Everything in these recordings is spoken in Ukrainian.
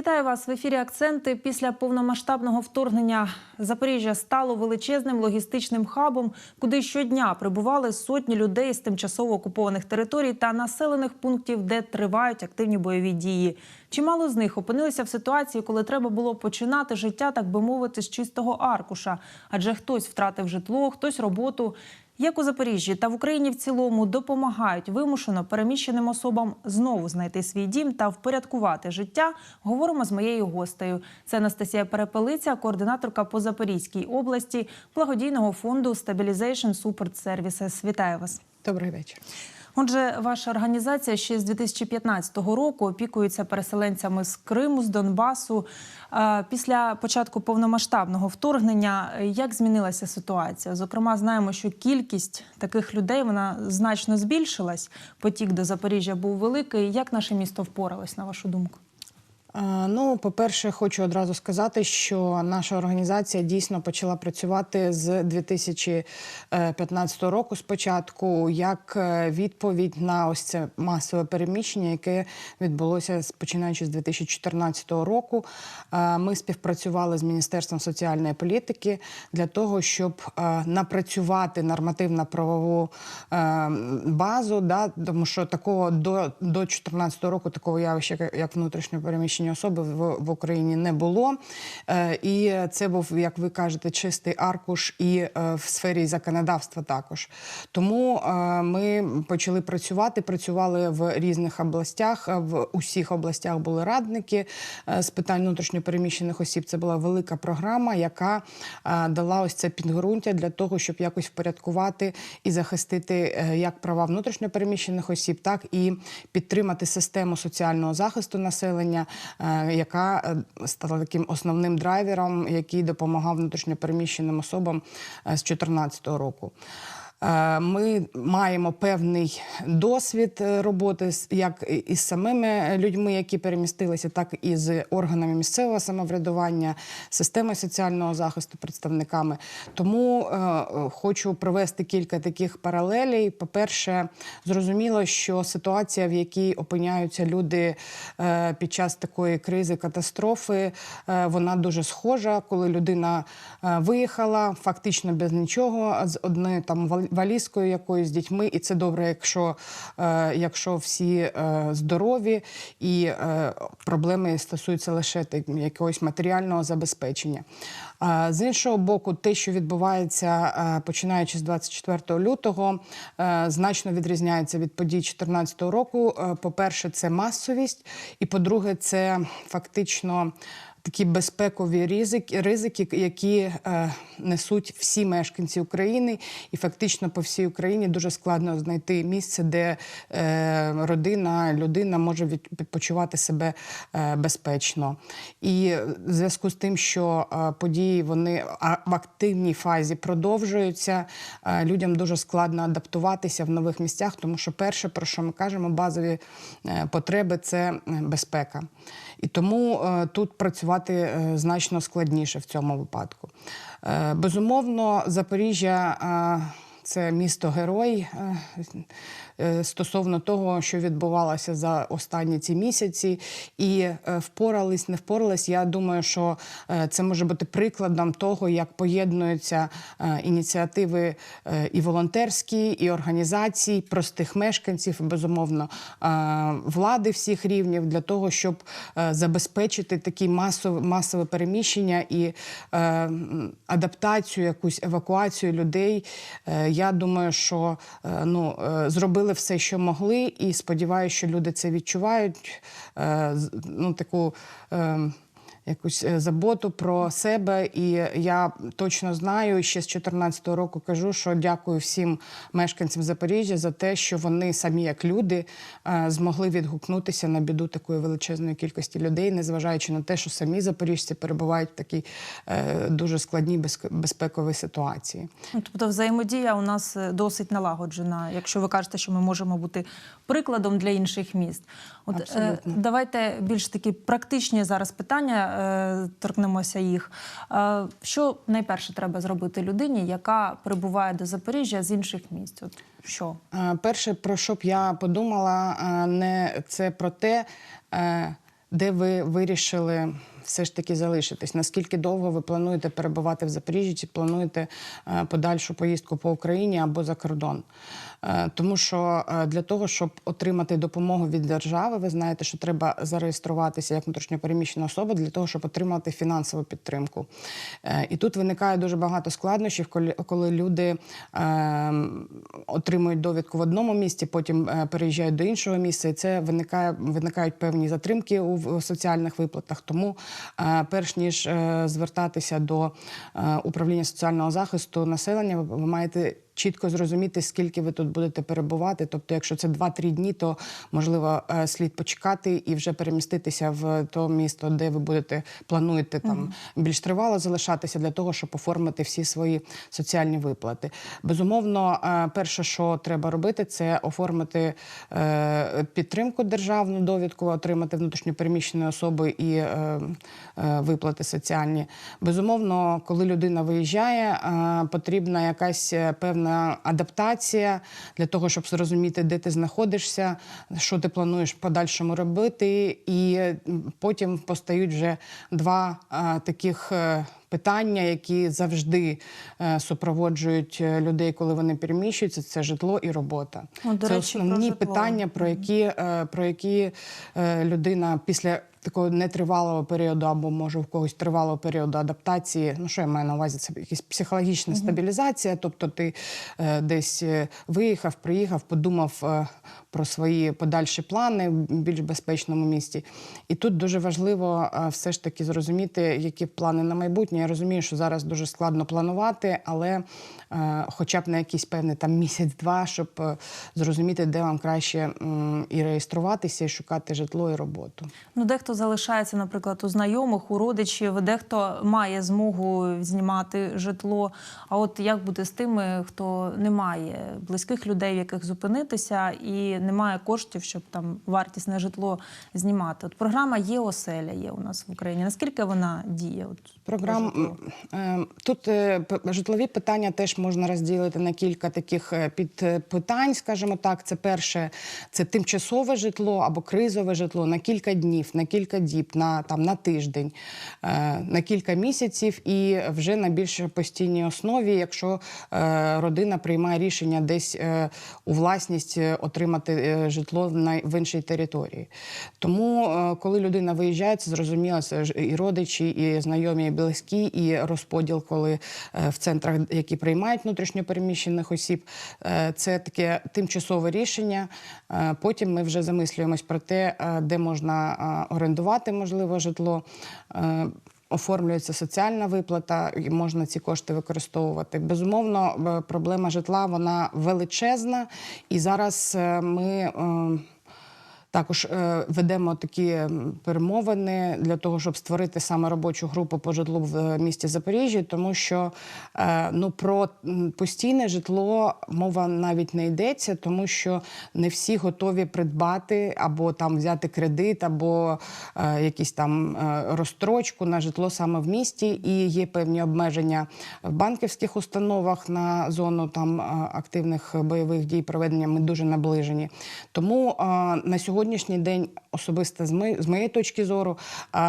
Вітаю вас в ефірі. Акценти після повномасштабного вторгнення Запоріжжя стало величезним логістичним хабом, куди щодня прибували сотні людей з тимчасово окупованих територій та населених пунктів, де тривають активні бойові дії. Чимало з них опинилися в ситуації, коли треба було починати життя, так би мовити, з чистого аркуша, адже хтось втратив житло, хтось роботу. Як у Запоріжжі та в Україні в цілому допомагають вимушено переміщеним особам знову знайти свій дім та впорядкувати життя, говоримо з моєю гостею. Це Анастасія Перепелиця, координаторка по Запорізькій області благодійного фонду Stabilization Support Services. Вітаю вас. Добрий вечір. Отже, ваша організація ще з 2015 року опікується переселенцями з Криму, з Донбасу. Е, Після початку повномасштабного вторгнення е, як змінилася ситуація? Зокрема, знаємо, що кількість таких людей вона значно збільшилась. Потік до Запоріжжя був великий. Як наше місто впоралось, на вашу думку? Е, Ну, по-перше, хочу одразу сказати, що наша організація дійсно почала працювати з 2015 року спочатку, як е, відповідь на ось це масове переміщення, яке відбулося починаючи з 2014 року. Е, Ми співпрацювали з Міністерством соціальної політики для того, щоб е, напрацювати нормативно-правову е, базу, да, тому що такого до, до 2014 року такого явища, як- внутрішньо переміщені особи в, в Україні не було. Е, І це був, як ви кажете, чистий аркуш і е, в сфері законодавства також. Тому е, ми почали працювати, працювали в різних областях. В усіх областях були радники з питань внутрішньопереміщених осіб. Це була велика програма, яка дала ось це підґрунтя для того, щоб якось впорядкувати і захистити як права внутрішньопереміщених осіб, так і підтримати систему соціального захисту населення, яка е, стала таким основним драйвером, який допомагав внутрішньопереміщеним особам е, з 2014 року. Е, Ми маємо певний досвід е, роботи як із самими людьми, які перемістилися, так і з органами місцевого самоврядування, системи соціального захисту, представниками. Тому е, хочу провести кілька таких паралелей. По-перше, зрозуміло, що ситуація, в якій опиняються люди під час такої кризи, катастрофи, вона дуже схожа, коли людина виїхала фактично без нічого, з одною там валізкою якоюсь з дітьми, і це добре, якщо, е, якщо всі е, здорові і е, проблеми стосуються лише якогось матеріального забезпечення. З іншого боку, те, що відбувається починаючи з 24 лютого, значно відрізняється від подій 2014 року. Е, По-перше, це масовість, і по-друге, це фактично. Такі безпекові ризики, ризики які е, несуть всі мешканці України, і фактично по всій Україні дуже складно знайти місце, де е, родина, людина може відпочивати себе е, безпечно. І в зв'язку з тим, що е, події вони в активній фазі продовжуються, е, людям дуже складно адаптуватися в нових місцях, тому що перше, про що ми кажемо, базові е, потреби це безпека. І тому е, тут працювати е, значно складніше в цьому випадку. Е, безумовно, Запоріжжя. це місто герой стосовно того, що відбувалося за останні ці місяці, і е, впорались, не впорались. Я думаю, що е, це може бути прикладом того, як поєднуються е, ініціативи е, і волонтерські, і організацій, простих мешканців, безумовно, е, влади всіх рівнів для того, щоб е, забезпечити такі масове, масове переміщення і е, адаптацію, якусь евакуацію людей. Е, Я думаю, що е, ну, е, зробили все, що могли, і сподіваюся, що люди це відчувають. е, Ну, таку е, якусь е, заботу про себе. І я точно знаю, ще з 2014 року кажу, що дякую всім мешканцям Запоріжжя за те, що вони самі, як люди, е, змогли відгукнутися на біду такої величезної кількості людей, незважаючи на те, що самі запоріжці перебувають в такій е, дуже складній безпековій ситуації. Ну, Тобто взаємодія у нас досить налагоджена, якщо ви кажете, що ми можемо бути прикладом для інших міст. От е, Абсолютно. давайте більш такі практичні зараз питання, е, торкнемося їх. Е, що найперше треба зробити людині, яка прибуває до Запоріжжя з інших місць? От що? Е, Перше, про що б я подумала, не це про те, е, де ви вирішили все ж таки залишитись? Наскільки довго ви плануєте перебувати в Запоріжжі, чи плануєте е, подальшу поїздку по Україні або за кордон? Е, Тому що е, для того, щоб отримати допомогу від держави, ви знаєте, що треба зареєструватися як внутрішньопереміщена особа для того, щоб отримати фінансову підтримку. І тут виникає дуже багато складнощів, коли, коли люди отримують довідку в одному місці, потім переїжджають до іншого місця, і це виникає, виникають певні затримки у соціальних виплатах. Тому, перш ніж е, звертатися до е, управління соціального захисту населення, ви ви маєте чітко зрозуміти, скільки ви тут будете перебувати. Тобто, якщо це 2-3 дні, то можливо е, слід почекати і вже переміститися в то місто, де ви будете плануєте там більш тривало залишатися для того, щоб оформити всі свої соціальні виплати. Безумовно, е, перше, що треба робити, це оформити е, підтримку державну довідку, отримати внутрішньопереміщені особи і виплати соціальні. Безумовно, коли людина виїжджає, потрібна якась певна адаптація для того, щоб зрозуміти, де ти знаходишся, що ти плануєш подальшому робити, і е, потім постають вже два е, таких. Питання, які завжди е, супроводжують е, людей, коли вони переміщуються, це житло і робота. О, до це речі, основні житло. питання, про які, е, про які людина після такого нетривалого періоду або може в когось тривалого періоду адаптації. Ну що я маю на увазі? Це якась психологічна стабілізація. Тобто, ти е, десь виїхав, приїхав, подумав е, про свої подальші плани в більш безпечному місті. І тут дуже важливо е, все ж таки зрозуміти, які плани на майбутнє. Я розумію, що зараз дуже складно планувати, але е, хоча б на якийсь певний там місяць-два, щоб е, зрозуміти, де вам краще і реєструватися, і шукати житло і роботу. Ну, дехто залишається, наприклад, у знайомих, у родичів, дехто має змогу знімати житло. А от як буде з тими, хто не має близьких людей, в яких зупинитися, і не має коштів, щоб там вартісне житло знімати? От програма є оселя є у нас в Україні. Наскільки вона діє? От, про Тут е, житлові питання теж можна розділити на кілька таких е, підпитань, скажімо так. Це перше, це тимчасове житло або кризове житло на кілька днів, на кілька діб, на там на тиждень, е, на кілька місяців, і вже на більш постійній основі, якщо родина приймає рішення десь у власність отримати житло в іншій території. Тому, коли людина виїжджає, це зрозуміло, це і родичі, і знайомі, і близькі, і розподіл, коли е, в центрах, які приймають внутрішньопереміщених осіб, е, це таке тимчасове рішення. Е, Потім ми вже замислюємось про те, де можна орендувати можливо житло. Оформлюється соціальна виплата, і можна ці кошти використовувати. Безумовно, проблема житла вона величезна, і зараз ми. Також е, ведемо такі перемовини для того, щоб створити саме робочу групу по житлу в е, місті Запоріжжя, тому що е, ну про постійне житло мова навіть не йдеться, тому що не всі готові придбати або там взяти кредит, або якісь там розстрочку на житло саме в місті, і є певні обмеження в банківських установах на зону там активних бойових дій проведення. Ми дуже наближені. Тому на сьогоднішній день, особисто з ми- з моєї точки зору,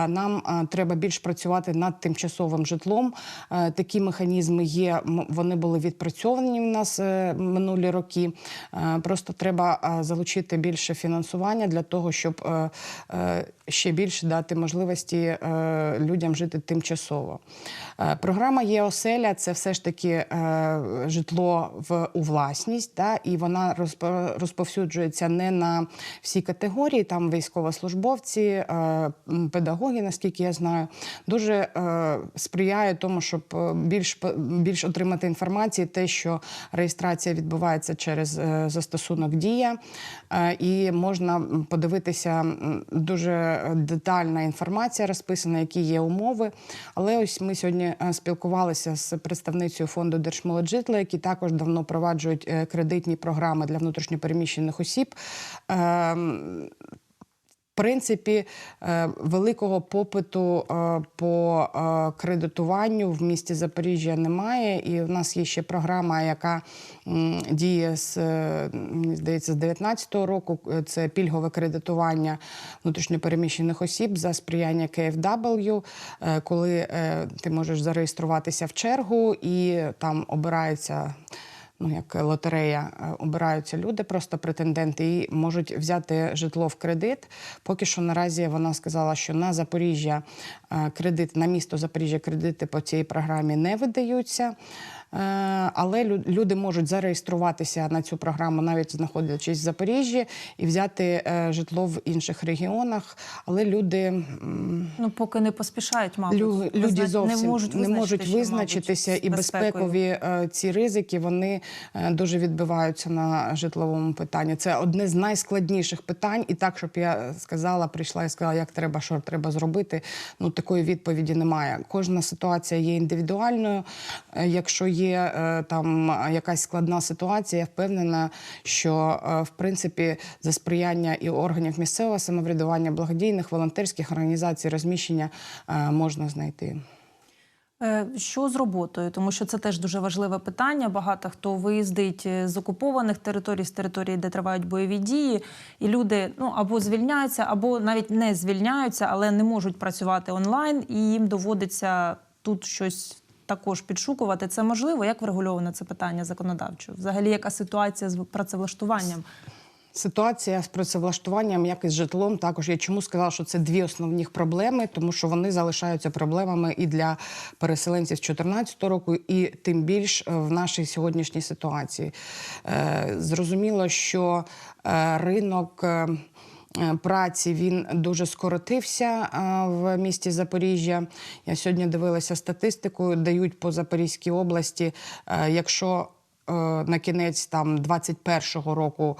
нам треба більш працювати над тимчасовим житлом. Такі механізми є. Вони були відпрацьовані в нас е, минулі роки. Просто треба залучити більше фінансування для того, щоб е, е, ще більше дати можливості людям жити тимчасово. Програма є оселя, це все ж таки житло в у власність, да, і вона розповсюджується не на всі категорії. Там військовослужбовці, е, педагоги, наскільки я знаю, дуже е, сприяє тому, щоб е, більш більш отримати інформації, те, що реєстрація відбувається через застосунок Дія, і можна подивитися дуже детальна інформація розписана, які є умови. Але ось ми сьогодні спілкувалися з представницею фонду Держмолоджитла, які також давно проваджують кредитні програми для внутрішньопереміщених осіб. Ем, принципі, е, великого попиту е, по е, кредитуванню в місті Запоріжжя немає. І в нас є ще програма, яка діє з здається з 2019 року. Це пільгове кредитування внутрішньопереміщених осіб за сприяння KFW, коли ти можеш зареєструватися в чергу і там обирається. Ну, як лотерея, е, обираються люди, просто претенденти, і можуть взяти житло в кредит. Поки що наразі вона сказала, що на Запоріжжя е, кредит, на місто Запоріжжя кредити по цій програмі не видаються. Е, Але люди можуть зареєструватися на цю програму, навіть знаходячись в Запоріжжі, і взяти е, житло в інших регіонах. Але люди Ну, поки не поспішають, мабуть. Визна- люди зовсім не можуть, не можуть визначитися, мабуть, і безпекові е, ці ризики вони дуже відбиваються на житловому питанні. Це одне з найскладніших питань. І так, щоб я сказала, прийшла і сказала, як треба, що треба зробити. Ну такої відповіді немає. Кожна ситуація є індивідуальною. Якщо є е, там якась складна ситуація, я впевнена, що е, в принципі за сприяння і органів місцевого самоврядування, благодійних волонтерських організацій розміщення е, можна знайти. Що з роботою? Тому що це теж дуже важливе питання. Багато хто виїздить з окупованих територій, з територій, де тривають бойові дії, і люди ну або звільняються, або навіть не звільняються, але не можуть працювати онлайн, і їм доводиться тут щось. Також підшукувати це можливо, як врегульовано це питання законодавчо? Взагалі, яка ситуація з працевлаштуванням? Ситуація з працевлаштуванням, як і з житлом, також я чому сказала, що це дві основні проблеми, тому що вони залишаються проблемами і для переселенців з 2014 року, і тим більш е, в нашій сьогоднішній ситуації. Е, Зрозуміло, що е, ринок. Е, Праці він дуже скоротився е, в місті Запоріжжя. Я сьогодні дивилася статистику, дають по Запорізькій області. е, Якщо на кінець там 21-го року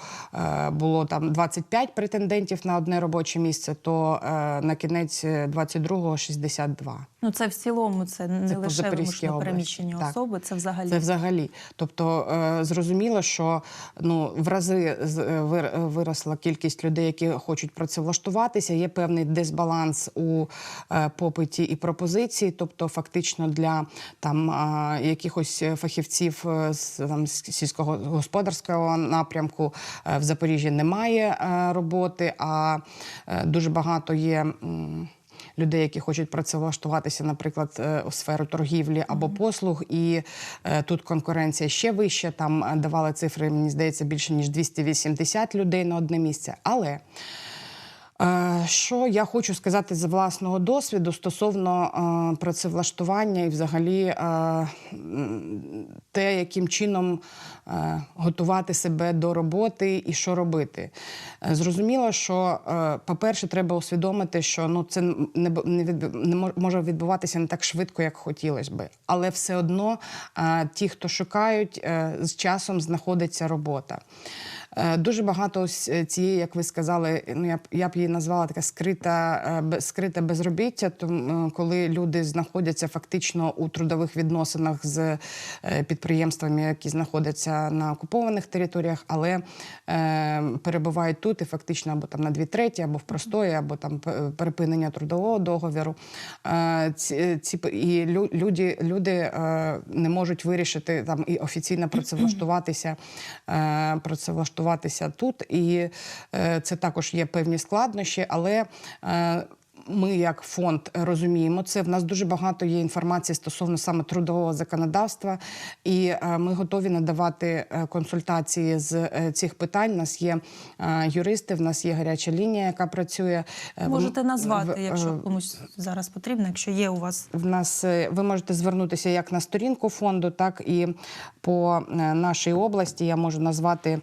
було там 25 претендентів на одне робоче місце, то на кінець 22-го 62. Ну це в цілому, це не Це лише вимушено переміщені Так. особи, це взагалі. Це взагалі. Тобто е, зрозуміло, що ну в рази е, вир- виросла кількість людей, які хочуть працевлаштуватися. Є певний дисбаланс у е, попиті і пропозиції. Тобто, фактично для там е, якихось фахівців з там сільського господарського напрямку е, в Запоріжжі немає е, роботи, а е, дуже багато є. Людей, які хочуть працевлаштуватися, наприклад, е, у сферу торгівлі або послуг, і е, тут конкуренція ще вища. Там е, давали цифри, мені здається, більше ніж 280 людей на одне місце. Але Що я хочу сказати з власного досвіду стосовно е, працевлаштування і взагалі е, те, яким чином е, готувати себе до роботи і що робити. Е, Зрозуміло, що, е, по-перше, треба усвідомити, що ну, це не, не, може відбуватися не так швидко, як хотілося би. Але все одно е, ті, хто шукають, е, з часом знаходиться робота. Е, Дуже багато ось е, цієї, як ви сказали, ну я б я б її назвала така скрита, е, скрите безробіття, тому коли люди знаходяться фактично у трудових відносинах з підприємствами, які знаходяться на окупованих територіях, але перебувають тут і фактично або там на дві треті, або в простої, або там п- припинення трудового договіру. Ці, ці і лю- люди, люди не можуть вирішити там і офіційно працевлаштуватися, е, працевлаштуватися тут. І е, це також є певні складнощі, але е, ми, як фонд, розуміємо це. В нас дуже багато є інформації стосовно саме трудового законодавства, і е, ми готові надавати е, консультації з е, цих питань. У нас є юристи, в нас є гаряча лінія, яка працює. Можете назвати, якщо комусь зараз потрібно, якщо є у вас. в нас ви можете звернутися як на сторінку фонду, так і по нашій області. Я можу назвати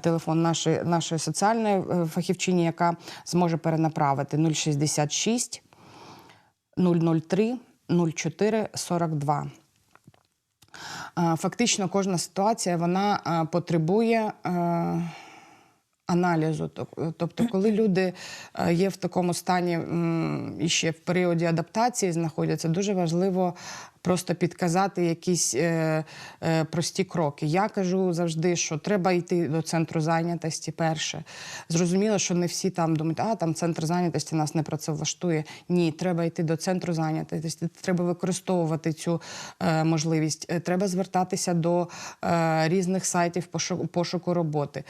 телефон нашої, нашої соціальної фахівчині, яка зможе перенаправити 066 003 04 42. Е, Фактично, кожна ситуація вона е, потребує. е, Аналізу, тобто, коли люди е, є в такому стані і ще в періоді адаптації знаходяться, дуже важливо просто підказати якісь е, е, прості кроки. Я кажу завжди, що треба йти до центру зайнятості перше. Зрозуміло, що не всі там думають, а там центр зайнятості нас не працевлаштує. Ні, треба йти до центру зайнятості, треба використовувати цю е, можливість. Е, Треба звертатися до е, різних сайтів пошуку, пошуку роботи.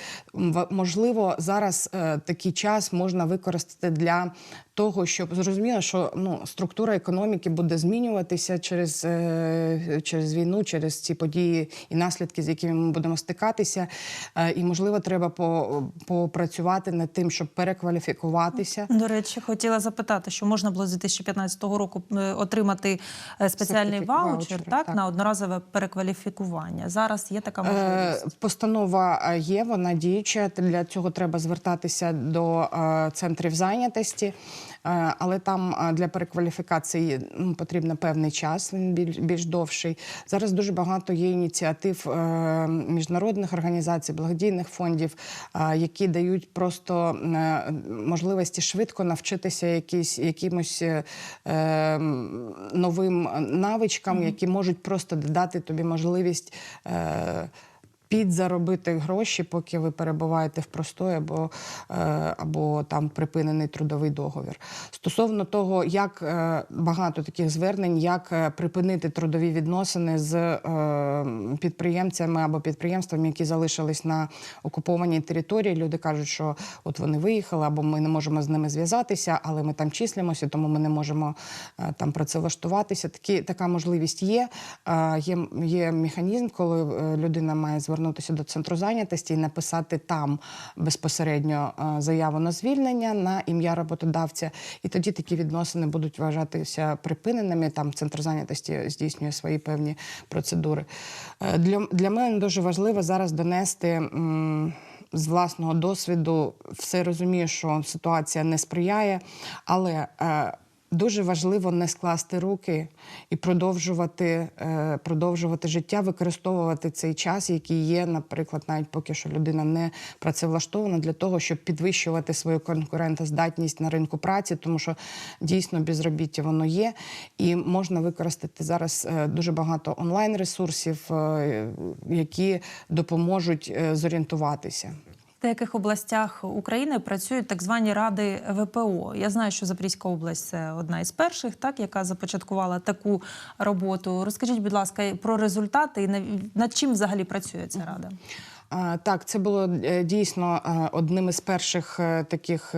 Можливо, зараз е, такий час можна використати для того, щоб зрозуміло, що ну структура економіки буде змінюватися через, е, через війну, через ці події і наслідки, з якими ми будемо стикатися. Е, і можливо, треба по, попрацювати над тим, щоб перекваліфікуватися. До речі, хотіла запитати, що можна було з 2015 року е, отримати спеціальний ваучер, ваучер, так, так. на одноразове перекваліфікування. Зараз є така Е, можливість. Постанова е, є, вона діюча. Для цього треба звертатися до е, центрів зайнятості. Е, Але там е, для перекваліфікації потрібен певний час, він більш, більш довший. Зараз дуже багато є ініціатив е, міжнародних організацій, благодійних фондів, які дають просто можливості швидко навчитися якісь, якимось новим навичкам, які можуть просто дати тобі можливість. Підзаробити гроші, поки ви перебуваєте в простої або, е, або там припинений трудовий договір. Стосовно того, як е, багато таких звернень, як е, припинити трудові відносини з підприємцями або підприємствами, які залишились на окупованій території. Люди кажуть, що от вони виїхали, або ми не можемо з ними зв'язатися, але ми там числимося, тому ми не можемо там працевлаштуватися. Такі така можливість є. Є, є механізм, коли людина має звернутися до центру зайнятості і написати там безпосередньо е, заяву на звільнення на ім'я роботодавця. І тоді такі відносини будуть вважатися припиненими. Там центр зайнятості здійснює свої певні процедури. Е, Для, для мене дуже важливо зараз донести. з власного досвіду все розумію, що ситуація не сприяє, але е, дуже важливо не скласти руки і продовжувати, е, продовжувати життя, використовувати цей час, який є, наприклад, навіть поки що людина не працевлаштована, для того, щоб підвищувати свою конкурентоздатність на ринку праці, тому що дійсно безробіття воно є, і можна використати зараз е, дуже багато онлайн ресурсів, е, які допоможуть зорієнтуватися. В деяких областях України працюють так звані ради ВПО. Я знаю, що Запорізька область це одна із перших, так яка започаткувала таку роботу. Розкажіть, будь ласка, про результати і над чим взагалі працює ця рада? Так, це було е, дійсно е, одним із перших е, таких.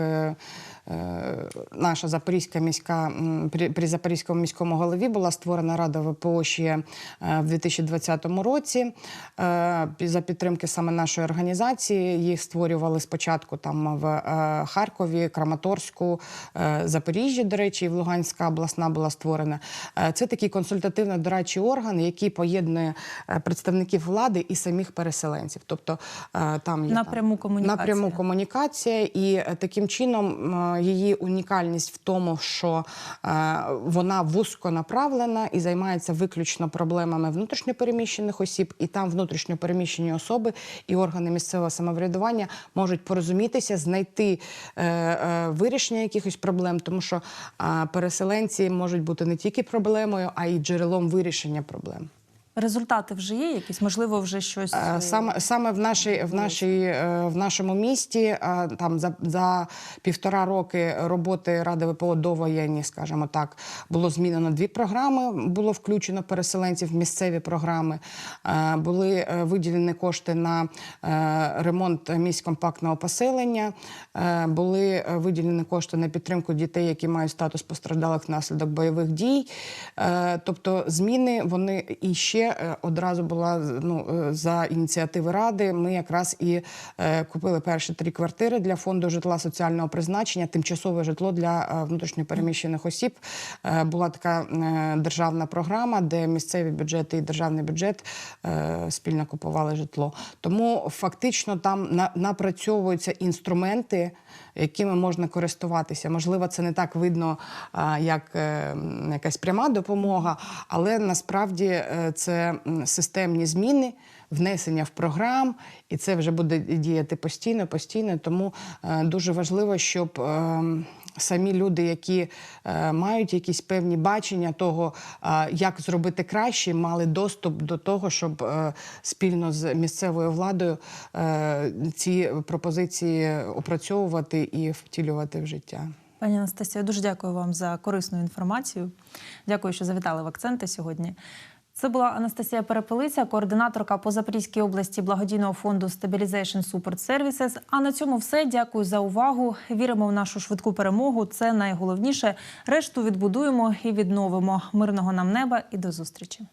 Е, Наша Запорізька міська при, Запорізькому міському голові була створена рада ВПО ще в 2020 році. Е, За підтримки саме нашої організації їх створювали спочатку там в е, Харкові, Краматорську, Запоріжжі, до речі, і в Луганська обласна була створена. Це такий консультативно-дорадчий орган, який поєднує представників влади і самих переселенців. Тобто там є Напряму там, комунікація. напряму комунікація, і таким чином її унікальність в тому, що е, вона вузьконаправлена і займається виключно проблемами внутрішньопереміщених осіб, і там внутрішньопереміщені особи і органи місцевого самоврядування можуть порозумітися, знайти е, е, вирішення якихось проблем, тому що переселенці можуть бути не тільки проблемою, а й джерелом вирішення проблем. Результати вже є якісь? Можливо, вже щось Е, е, Саме саме в нашій в нашій е, в нашому місті там за, за півтора роки роботи ради ВПО довоєнні, скажімо так, було змінено дві програми. Було включено переселенців в місцеві програми. Були виділені кошти на ремонт місць компактного поселення. Були виділені кошти на підтримку дітей, які мають статус постраждалих внаслідок бойових дій. Тобто зміни вони і ще е, одразу була ну, е, за ініціативи ради. Ми якраз і е, купили перші три квартири для фонду житла соціального призначення, тимчасове житло для е, внутрішньопереміщених осіб. Була така державна програма, де місцеві бюджети і державний бюджет спільно купували житло. Тому фактично там на- напрацьовуються інструменти, якими можна користуватися. Можливо, це не так видно, як е, якась пряма допомога, але насправді е, це системні зміни. Внесення в програм, і це вже буде діяти постійно, постійно. Тому е, дуже важливо, щоб е, самі люди, які е, мають якісь певні бачення того, як зробити краще, мали доступ до того, щоб е, спільно з місцевою владою е, ці пропозиції опрацьовувати і втілювати в життя. Пані Анастасія, дуже дякую вам за корисну інформацію. Дякую, що завітали в акценти сьогодні. Це була Анастасія Перепелиця, координаторка по Запорізькій області благодійного фонду Stabilization Support Services. А на цьому все. Дякую за увагу. Віримо в нашу швидку перемогу. Це найголовніше. Решту відбудуємо і відновимо. Мирного нам неба і до зустрічі.